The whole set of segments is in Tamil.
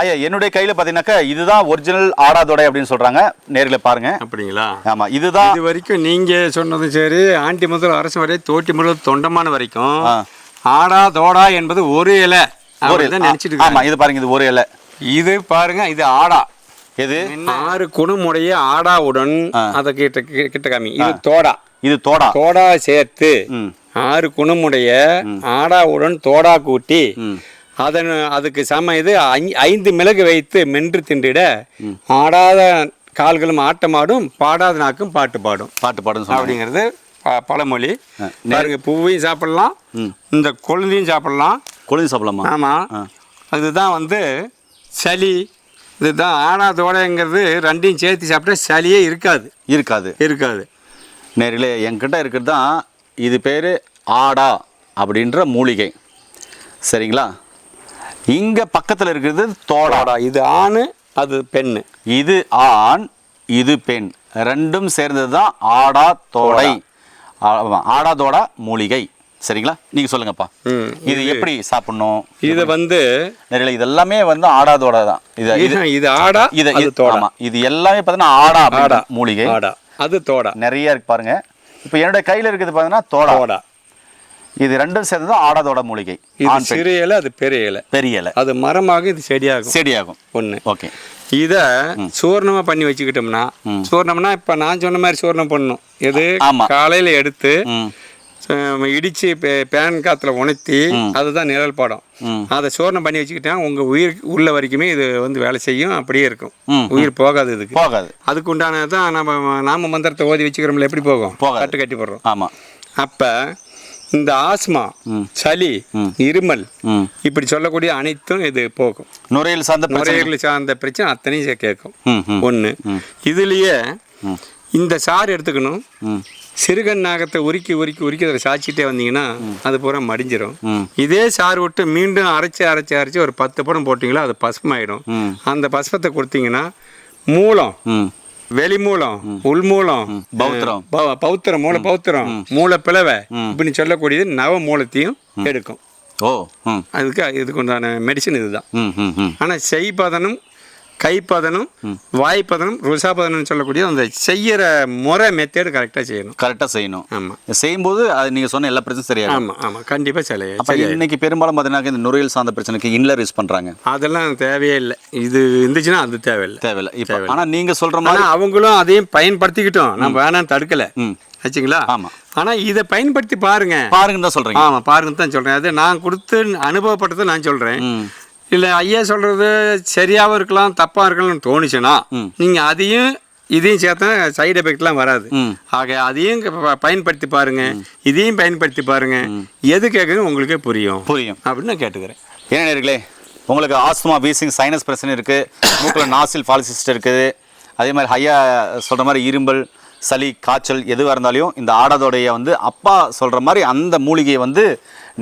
ஐயா என்னுடைய கையில பாத்தீங்கன்னாக்கா இதுதான் ஒரிஜினல் ஆடாதொடை அப்படின்னு சொல்றாங்க. நேர்ல பாருங்க. அப்படிங்களா? ஆமா இதுதான் இது வரைக்கும் நீங்க சொன்னதும் சரி ஆண்டி முதல் அரசு வரை தோட்டி முதல் தொண்டமான வரைக்கும். ஆடா தோடா என்பது ஒரு இலை. ஒரு ஒரு நினைச்சிட்டு ஆமா இருக்காங்க இது பாருங்க இது ஒரு இலை. இது பாருங்க இது ஆடா. எது? ஆறு குணமுடைய ஆடாவுடன் அதை கிட்ட கிட்ட காமி. இது தோடா. இது தோடா. தோடா சேர்த்து ஆறு குணமுடைய ஆடாவுடன் தோடா கூட்டி அதன் அதுக்கு சம இது ஐ- ஐந்து மிளகு வைத்து மென்று தின்றிட ஆடாத கால்களும் ஆட்டமாடும் பாடாத நாக்கும் பாட்டு பாடும். பாட்டு சொன்னாங்க அப்படிங்கிறது ப- பழமொழி. பாருங்க பூவையும் சாப்பிடலாம் இந்த கொழுந்தையும் சாப்பிடலாம். கொழுந்து சாப்பிடலாமா? ஆமாம் அதுதான் வந்து சளி. இதுதான் ஆனா தோடைங்கிறது ரெண்டையும் சேர்த்து சாப்பிட்டா சளியே இருக்காது. இருக்காது. இருக்காது. நேரில் என்கிட்ட இருக்கிறது தான் இது பேர் ஆடா அப்படின்ற மூலிகை. சரிங்களா? இங்க பக்கத்துல இருக்கிறது தோடா. இது ஆணு அது பெண்ணு. இது ஆண் இது பெண். ரெண்டும் சேர்ந்தது தான் ஆடா தோடை. ஆடா தோடா மூலிகை. சரிங்களா? நீங்க சொல்லுங்கப்பா. இது எப்படி சாப்பிடணும்? இது வந்து நேரில் இது எல்லாமே வந்து ஆடாதோட தான். இது இது ஆடா இது இது- தோடா. இது எல்லாமே பார்த்தீங்கன்னா ஆடா ஆடா. மூலிகை. ஆடா. அது தோடா. நிறைய இருக்கு பாருங்க. இப்போ என்னுடைய கையில இருக்குது பார்த்தீங்கன்னா தோடா. இது ரெண்டும் சேர்ந்து தான் ஆடாதோட மூலிகை. இது சிறு இலை அது பெரிய இலை. பெரிய இலை. அது மரமாக இது செடியாகும். செடியாகும். ஒன்று ஓகே. இதை சூர்ணமா பண்ணி வச்சுக்கிட்டோம்னா சூர்ணம்னா இப்போ நான் சொன்ன மாதிரி சூர்ணம் பண்ணணும். எது. காலையில் எடுத்து பே- பேன் காத்துல உணர்த்தி அதுதான் நிழல் படம். அதை சூர்ணம் பண்ணி வச்சுக்கிட்டா உங்க உயிர் உள்ள வரைக்குமே இது வந்து வேலை செய்யும். அப்படியே இருக்கும். உயிர் போகாது இதுக்கு. போகாது. அதுக்கு உண்டானதான் நம்ம நாம மந்திரத்தை ஓதி வச்சுக்கிறோம்ல எப்படி போகும். கட்டு கட்டி போடுறோம். ஆமா. அப்ப இந்த ஆஸ்மா சளி இருமல் இப்படி சொல்லக்கூடிய அனைத்தும் இது போகும். நுரையீரல் சார்ந்த நுரையீரல் சார்ந்த பிரச்சனை அத்தனையும் கேட்கும். ஒன்று இதுலேயே. இந்த சாறு எடுத்துக்கணும். சிறுகன் நாகத்தை உருக்கி உருக்கி உருக்கி அதில் சாய்ச்சிட்டே வந்தீங்கன்னா அது பூரா மடிஞ்சிரும். ம். இதே சாறு விட்டு மீண்டும் அரைச்சி அரைச்சி அரைச்சி ஒரு பத்து படம் போட்டிங்களா அது பசுமாயிடும். அந்த பசுபத்தை கொடுத்தீங்கன்னா மூலம் ம். வெளி மூலம் உள் மூலம் பௌத்திரம். பௌத்திரம் மூல பௌத்திரம். மூல பிளவை இப்படின்னு சொல்லக்கூடியது நவ மூலத்தையும் எடுக்கும். ஓ அதுக்கு இதுக்கு உண்டான மெடிசன் இதுதான். ஆனால் செய்பதனும் கைப்பதனும் வாய்ப்பதனும் ருசாபதனும் சொல்லக்கூடிய அந்த செய்யற முறை மெத்தேடு கரெக்டாக செய்யணும். கரெக்டாக செய்யணும். ஆமாம் செய்யும்போது அது நீங்க சொன்ன எல்லா பிரச்சனையும் சரியாகும் ஆமாம் ஆமாம் கண்டிப்பாக சிலை அப்ப இன்னைக்கு பெரும்பாலும் பார்த்தீங்கன்னா இந்த நுரையீரல் சார்ந்த பிரச்சனைக்கு இன்லர் யூஸ் பண்றாங்க. அதெல்லாம் தேவையே இல்லை. இது இருந்துச்சுன்னா அது தேவையில்லை. தேவையில்ல. இப்போ ஆனா நீங்க சொல்ற மாதிரி ஆனால் அவங்களும் அதையும் பயன்படுத்திக்கிட்டோம். நம்ம வேணாம் தடுக்கலை. ம். ஆச்சுங்களா? ஆமா. ஆனால் இதை பயன்படுத்தி பாருங்க. பாருங்கன்னு தான் சொல்றீங்க. ஆமாம் பாருங்க தான் சொல்கிறேன் அது நான் கொடுத்து அனுபவப்பட்டதை நான் சொல்கிறேன் இல்லை ஐயா சொல்கிறது சரியாகவும் இருக்கலாம் தப்பாக இருக்கலாம்னு தோணுச்சுன்னா நீங்கள் அதையும் இதையும் சேர்த்தா சைடு எஃபெக்ட்லாம் வராது. ஆக அதையும் பயன்படுத்தி பாருங்க. இதையும் பயன்படுத்தி பாருங்க. எது கேட்குறது உங்களுக்கே புரியும். புரியும். அப்படின்னு நான் கேட்டுக்கிறேன். என்ன நேர்களே உங்களுக்கு ஆஸ்துமா வீசிங் சைனஸ் பிரச்சனை இருக்குது மூக்கில் நாசில் பாலிசிஸ்ட் இருக்குது. அதே மாதிரி ஹையா சொல்கிற மாதிரி இரும்பல் சளி காய்ச்சல் எதுவாக இருந்தாலும் இந்த ஆடாதோடைய வந்து அப்பா சொல்கிற மாதிரி அந்த மூலிகையை வந்து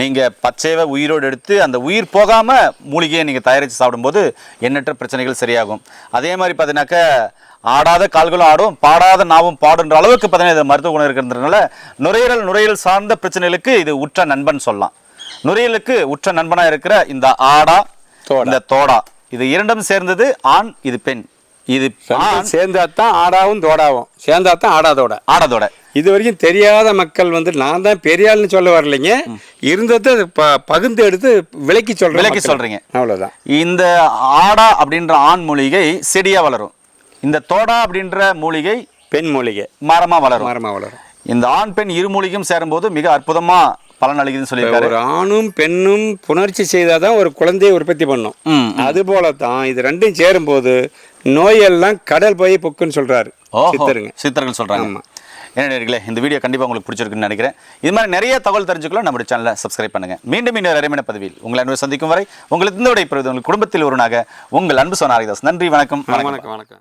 நீங்கள் பச்சையவை உயிரோடு எடுத்து அந்த உயிர் போகாமல் மூலிகையை நீங்கள் தயாரித்து சாப்பிடும்போது எண்ணற்ற பிரச்சனைகள் சரியாகும். அதே மாதிரி பார்த்தீங்கன்னாக்க ஆடாத கால்களும் ஆடும் பாடாத நாவும் பாடுன்ற அளவுக்கு பார்த்தீங்கன்னா இது மருத்துவ குணம் இருக்கிறதுனால நுரையீரல் நுரையீரல் சார்ந்த பிரச்சனைகளுக்கு இது உற்ற நண்பன் சொல்லலாம். நுரையீரலுக்கு உற்ற நண்பனா இருக்கிற இந்த ஆடா இந்த தோடா இது இரண்டும் சேர்ந்தது ஆண் இது பெண். இது சேர்ந்தா தான் ஆடாவும் தோடாவும். சேர்ந்தா தான் ஆடாதோட. ஆடாதோட. இது வரைக்கும் தெரியாத மக்கள் வந்து நான் தான் பெரிய ஆள்னு சொல்ல வரலைங்க. இருந்ததை ப- பகுந்து எடுத்து விலைக்கு சொல்றேன் விலைக்கு மக்கள். சொல்றீங்க. அவ்வளவுதான். இந்த ஆடா அப்படின்ற ஆண் மூலிகை செடியா வளரும். இந்த தோடா அப்படின்ற மூலிகை பெண் மூலிகை. மரமா வளரும். மரமா வளரும். இந்த ஆண் பெண் இரு மூலிகையும் சேரும்போது மிக அற்புதமா பலன் அளிக்குதுன்னு சொல்லியிருக்காரு. ஒரு ஆணும் பெண்ணும் புணர்ச்சி செய்தாதான் ஒரு குழந்தையை உற்பத்தி பண்ணும். அது போல தான் இது ரெண்டும் சேரும்போது நோயெல்லாம் கடல் போய் புக்குன்னு சொல்றாரு. சித்தருங்க. சித்தர்கள் சொல்றாங்க. ஆமா. என்ன இந்த வீடியோ கண்டிப்பா உங்களுக்கு பிடிச்சிருக்குன்னு நினைக்கிறேன். இது மாதிரி நிறைய தகவல் தெரிஞ்சுக்கலாம் நம்ம சேனலை சப்ஸ்கிரைப் பண்ணுங்க. மீண்டும் இன்னொரு அரைமணி பதவியில் உங்களை அன்பு சந்திக்கும் வரை உங்களுக்கு இந்த விடை பெறுவது உங்கள் குடும்பத்தில் ஒருவனாக உங்கள் அன்பு சொன்ன ஹரிதாஸ். நன்றி வணக்கம் வணக்கம். வணக்கம் வணக்கம்.